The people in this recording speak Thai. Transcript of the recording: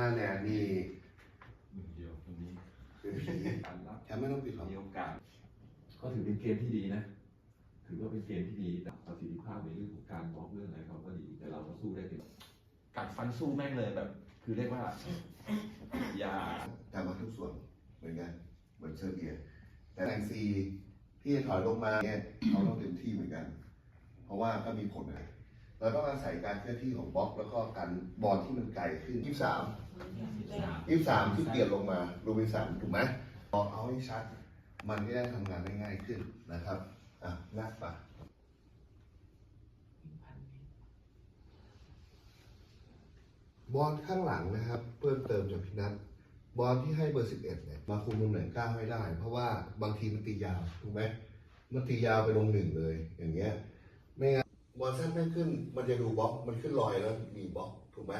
ถ้าแนนนี่หนึ่งเดียวตรงนี้คือผีการรับแชมไม่ต้องปิดหรอกมีโอกาส ก็ถือเป็นเกมที่ดีนะ ถือว่าเป็นเกมที่ดีแต่ประสิทธิภาพในเรื่องของการบล็อกเรื่องอะไรเขาก็ดี แต่เราก็สู้ได้เต็มกัดฟันสู้แม่งเลยแบบ คือเรียกว่า อย่าทำมาทุกส่วนเหมือนกันเหมือนเซอร์เบีย แต่แองซีที่ถอยลงมาเนี่ยเขาต้องเต็มที่เหมือนกัน เพราะว่าก็มีผลนะ เราต้องอาศัยการเคลื่อนที่ของบล็อก แล้วก็การบอลที่มันไกลขึ้นยี่สามยี่สามที่เปลี่ยนลงมาโรบินสันถูกไหมพอเอาให้ชัด มันก็ได้ทำงานได้ง่ายขึ้นนะครับอะนักปะบอลข้างหลังนะครับ เพิ่มเติมจากพี่นัทบอลที่ให้เบอร์สิบเอ็ดเนี่ยมาคุมตำแหน่งเก้าให้ได้ เพราะว่าบางทีมันตียาวถูกไหมมันตียาวไปลงหนึ่งเลย อย่างเงี้ย ไม่งั้นบอลสั้น ไม่ขึ้น มันจะดูบล็อก มันขึ้นลอยแล้วมีบล็อกถูกไหม